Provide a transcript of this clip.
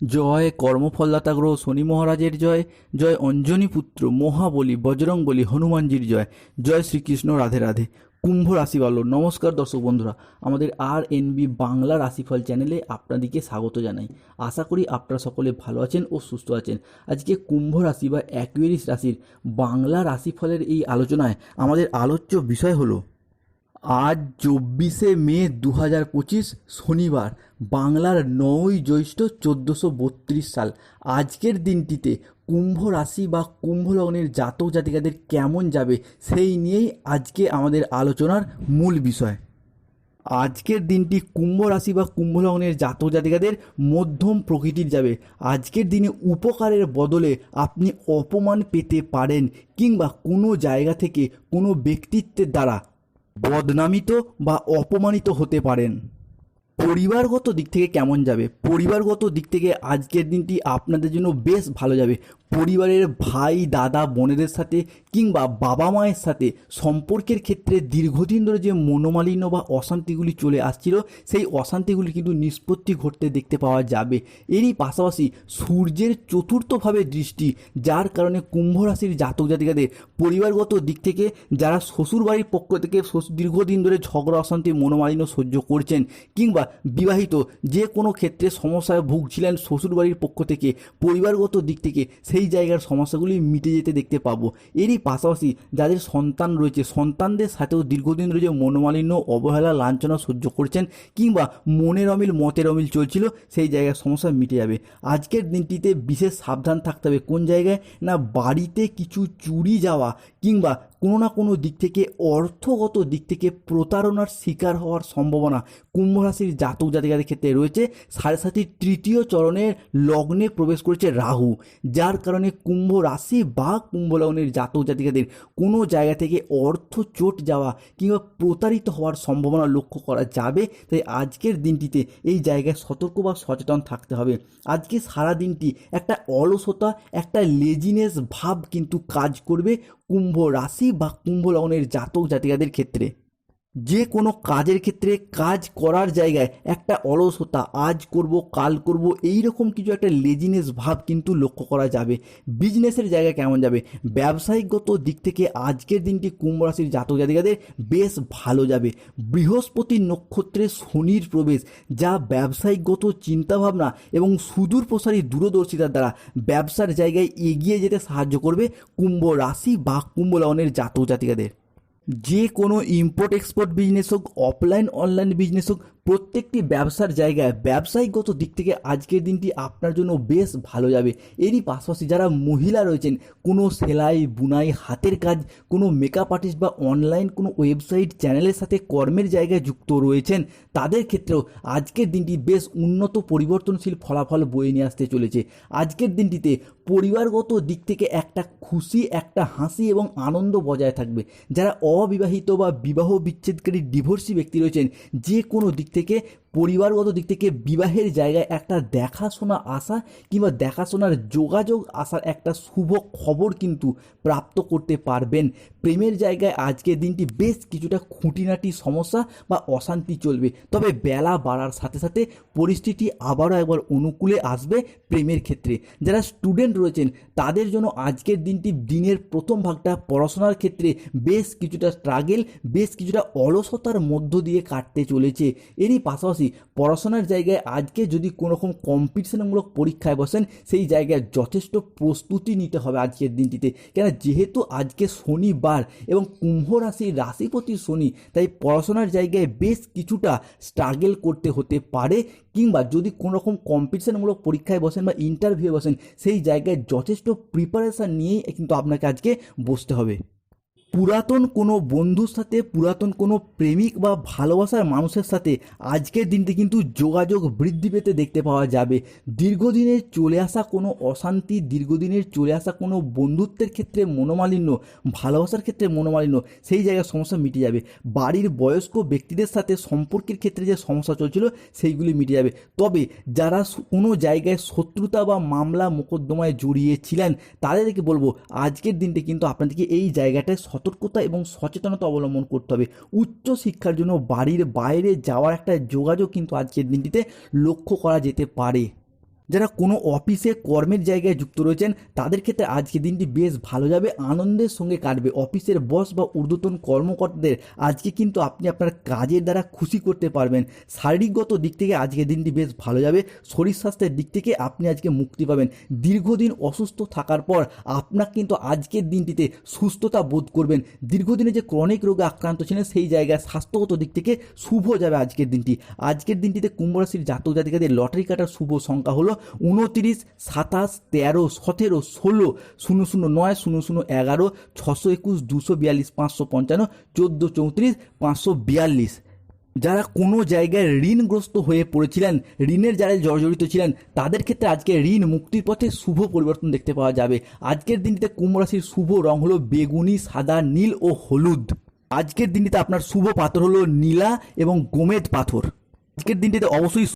জয় কর্মফলদাতা গ্রহ শনি মহারাজের জয় জয় অঞ্জনী পুত্র, মহাবলী বজরং বলি হনুমানজির জয় জয় শ্রীকৃষ্ণ, রাধে রাধে। কুম্ভ রাশি বলো নমস্কার দর্শক বন্ধুরা। আমাদের আর এনবি বাংলা রাশিফল চ্যানেলে আপনাদেরকে স্বাগত জানাই। আশা করি আপনারা সকলে ভালো আছেন ও সুস্থ আছেন। আজকে কুম্ভ রাশি বা অ্যাকুয়ারিস রাশির বাংলা রাশিফলের এই আলোচনায় আমাদের আলোচ্য বিষয় হলো আজ চব্বিশে মে দু হাজার পঁচিশ শনিবার, বাংলার নয়ই জ্যৈষ্ঠ চোদ্দোশো বত্রিশ সাল। আজকের দিনটিতে কুম্ভ রাশি বা কুম্ভ লগ্নের জাতক জাতিকাদের কেমন যাবে সেই নিয়েই আজকে আমাদের আলোচনার মূল বিষয়। আজকের দিনটি কুম্ভ রাশি বা কুম্ভ লগ্নের জাতক জাতিকাদের মধ্যম প্রকৃতির যাবে। আজকের দিনে উপকারের বদলে আপনি অপমান পেতে পারেন কিংবা কোনো জায়গা থেকে কোনো ব্যক্তিত্বের দ্বারা বদনামিত বা অপমানিত হতে পারেন। পরিবারগত দিক থেকে কেমন যাবে? পরিবারগত দিক থেকে আজকের দিনটি আপনাদের জন্য বেশ ভালো যাবে। পরিবারের ভাই, দাদা, বোনেদের সাথে কিংবা বাবা মায়ের সাথে সম্পর্কের ক্ষেত্রে দীর্ঘদিন ধরে যে মনোমালিন্য বা অশান্তিগুলি চলে আসছিল, সেই অশান্তিগুলি কিন্তু নিষ্পত্তি ঘটতে দেখতে পাওয়া যাবে। এরই পাশাপাশি সূর্যের চতুর্থভাবে দৃষ্টি, যার কারণে কুম্ভ রাশির জাতক জাতিকাদের পরিবারগত দিক থেকে যারা শ্বশুরবাড়ির পক্ষ থেকে দীর্ঘদিন ধরে ঝগড়া, অশান্তি, মনোমালিন্য সহ্য করছেন কিংবা বিবাহিত যে কোনো ক্ষেত্রে সমস্যায় ভুগছিলেন শ্বশুরবাড়ির পক্ষ থেকে, পরিবারগত দিক থেকে, সেই জায়গার সমস্যাগুলি মিটে যেতে দেখতে পাবো। এরই পাশাপাশি যাদের সন্তান রয়েছে, সন্তানদের সাথেও দীর্ঘদিন ধরে মনোমালিন্য, অবহেলা, লাঞ্ছনা সহ্য করছেন কিংবা মনের অমিল, মতের অমিল চলছিল, সেই জায়গার সমস্যা মিটে যাবে। আজকের দিনটিতে বিশেষ সাবধান থাকতে হবে। কোন জায়গায়? না বাড়িতে কিছু চুরি যাওয়া কিংবা কোনো না কোনো দিক থেকে, অর্থগত দিক থেকে প্রতারণার শিকার হওয়ার সম্ভাবনা কুম্ভ রাশির জাতক জাতিকাদের ক্ষেত্রে রয়েছে। সাড়ে সাতির তৃতীয় চরণের লগ্নে প্রবেশ করেছে রাহু, যার কারণে কুম্ভ রাশি বা কুম্ভ লগ্নের জাতক জাতিকাদের কোনো জায়গা থেকে অর্থ চোট যাওয়া কিংবা প্রতারিত হওয়ার সম্ভাবনা লক্ষ্য করা যাবে। তাই আজকের দিনটিতে এই জায়গায় সতর্ক বা সচেতন থাকতে হবে। আজকে সারা দিনটি একটা অলসতা, একটা লেজিনেস ভাব কিন্তু কাজ করবে। কুম্ভ রাশি বা কুম্ভ লগ্নের জাতক জাতিকাদের ক্ষেত্রে যে কোনো কাজের ক্ষেত্রে কাজ করার জায়গায় একটা অলসতা, আজ করব, কাল করব এই রকম কিছু একটা লেজিনেস ভাব কিন্তু লক্ষ্য করা যাবে। বিজনেসের জায়গায় কেমন যাবে? ব্যবসায়িকগত দিক থেকে আজকের দিনটি কুম্ভ রাশির জাতক জাতিকাদের বেশ ভালো যাবে। বৃহস্পতি নক্ষত্রে শনির প্রবেশ, যা ব্যবসায়িকগত চিন্তাভাবনা এবং সুদূর প্রসারী দূরদর্শিতার দ্বারা ব্যবসার জায়গায় এগিয়ে যেতে সাহায্য করবে কুম্ভ রাশি বা কুম্ভ লগ্নের জাতক জাতিকাদের। যে কোনো ইম্পোর্ট এক্সপোর্ট বিজনেস হোক অফলাইন অনলাইন বিজনেস হোক প্রত্যেকটি ব্যবসার জায়গায় ব্যবসায়িকগত দিক থেকে আজকের দিনটি আপনার জন্য বেশ ভালো যাবে। এরই পাশাপাশি যারা মহিলা রয়েছেন, কোনো সেলাই, বুনাই, হাতের কাজ, কোনো মেকআপ আর্টিস্ট বা অনলাইন কোনো ওয়েবসাইট চ্যানেলের সাথে কর্মের জায়গায় যুক্ত রয়েছেন, তাদের ক্ষেত্রেও আজকের দিনটি বেশ উন্নত পরিবর্তনশীল ফলাফল বয়ে নিয়ে আসতে চলেছে। আজকের দিনটিতে পরিবারগত দিক থেকে একটা খুশি, একটা হাসি এবং আনন্দ বজায় থাকবে। যারা অবিবাহিত বা বিবাহ বিচ্ছেদকারী ডিভোর্সি ব্যক্তি রয়েছেন, যে কোনো দিক থেকে থেকে পরিবারগত দিক থেকে বিবাহের জায়গায় একটা দেখাশোনা আসা কিংবা দেখাশোনার যোগাযোগ আসার একটা শুভ খবর কিন্তু প্রাপ্ত করতে পারবেন। প্রেমের জায়গায় আজকের দিনটি বেশ কিছুটা খুঁটিনাটি সমস্যা বা অশান্তি চলবে। তবে বেলা বাড়ার সাথে সাথে পরিস্থিতি আবারও একবার অনুকূলে আসবে প্রেমের ক্ষেত্রে। যারা স্টুডেন্ট রয়েছেন, তাদের জন্য আজকের দিনটি দিনের প্রথম ভাগটা পড়াশোনার ক্ষেত্রে বেশ কিছুটা স্ট্রাগেল, বেশ কিছুটা অলসতার মধ্য দিয়ে কাটতে চলেছে। এরই পাশাপাশি পড়াশোনার জায়গায় আজকে যদি কোনো রকম কম্পিটিশনমূলক পরীক্ষায় বসেন, সেই জায়গায় যথেষ্ট প্রস্তুতি নিতে হবে আজকের দিনটিতে। কেন যেহেতু আজকে শনিবার এবং কুম্ভ রাশির রাশিপতি শনি, তাই পড়াশোনার জায়গায় বেশ কিছুটা স্ট্রাগেল করতে হতে পারে, কিংবা যদি কোনো রকম কম্পিটিশনমূলক পরীক্ষায় বসেন বা ইন্টারভিউ বসেন, সেই জায়গায় যথেষ্ট প্রিপারেশান নিয়েই কিন্তু আপনাকে আজকে বসতে হবে। পুরাতন কোনো বন্ধুর সাথে, পুরাতন কোনো প্রেমিক বা ভালোবাসার মানুষের সাথে আজকের দিনটি কিন্তু যোগাযোগ বৃদ্ধি পেতে দেখতে পাওয়া যাবে। দীর্ঘদিনের চলে আসা কোনো অশান্তি, দীর্ঘদিনের চলে আসা কোনো বন্ধুত্বের ক্ষেত্রে মনোমালিন্য, ভালোবাসার ক্ষেত্রে মনোমালিন্য, সেই জায়গার সমস্যা মিটে যাবে। বাড়ির বয়স্ক ব্যক্তিদের সাথে সম্পর্কের ক্ষেত্রে যে সমস্যা চলছিল, সেইগুলি মিটে যাবে। তবে যারা কোনো জায়গায় শত্রুতা বা মামলা, মোকদ্দমায় জড়িয়েছিলেন তাদেরকে বলব, আজকের দিনটি কিন্তু আপনাদেরকে এই জায়গাটায় সতর্কতা এবং সচেতনতা অবলম্বন করতে হবে। উচ্চ শিক্ষার জন্য বাড়ির বাইরে যাওয়ার একটা যোগাযোগ কিন্তু আজকের দিনটিতে লক্ষ্য করা যেতে পারে। যারা কোনো অফিসে কর্মের জায়গায় যুক্ত রয়েছেন, তাদের ক্ষেত্রে আজকে দিনটি বেশ ভালো যাবে। আনন্দের সঙ্গে কাটবে। অফিসের বস বা ঊর্ধ্বতন কর্মকর্তাদের আজকে কিন্তু আপনি আপনার কাজের দ্বারা খুশি করতে পারবেন। শারীরিকগত দিক থেকে আজকে দিনটি বেশ ভালো যাবে। শরীর স্বাস্থ্যের দিক থেকে আপনি আজকে মুক্তি পাবেন। দীর্ঘদিন অসুস্থ থাকার পর আপনার কিন্তু আজকের দিনটিতে সুস্থতা বোধ করবেন। দীর্ঘদিনে যে ক্রনিক রোগে আক্রান্ত ছিলেন, সেই জায়গায় স্বাস্থ্যগত দিক থেকে শুভ যাবে আজকের দিনটি। আজকের দিনটিতে কুম্ভ রাশির জাতক জাতিকাদের লটারি কাটার শুভ সংখ্যা হলো উনতিরিশ, সাতাশ, তেরো, সতেরো, ষোলো, শূন্য শূন্য নয়, শূন্য শূন্য এগারো, ছশো একুশ, দুশো বিয়াল্লিশ, পাঁচশো পঞ্চান্ন, চোদ্দ চৌত্রিশ, পাঁচশো বিয়াল্লিশ। যারা কোনো জায়গায় ঋণগ্রস্ত হয়ে পড়েছিলেন, ঋণের যারা জর্জরিত ছিলেন, তাদের ক্ষেত্রে আজকে ঋণ মুক্তির পথে শুভ পরিবর্তন দেখতে পাওয়া যাবে। আজকের দিনটিতে কুম্ভ রাশির শুভ রং হলো বেগুনি, সাদা, নীল ও হলুদ। আজকের দিনটিতে আপনার শুভ পাথর হলো নীলা এবং গোমেদ পাথর। আজকের দিনটিতে অবশ্যই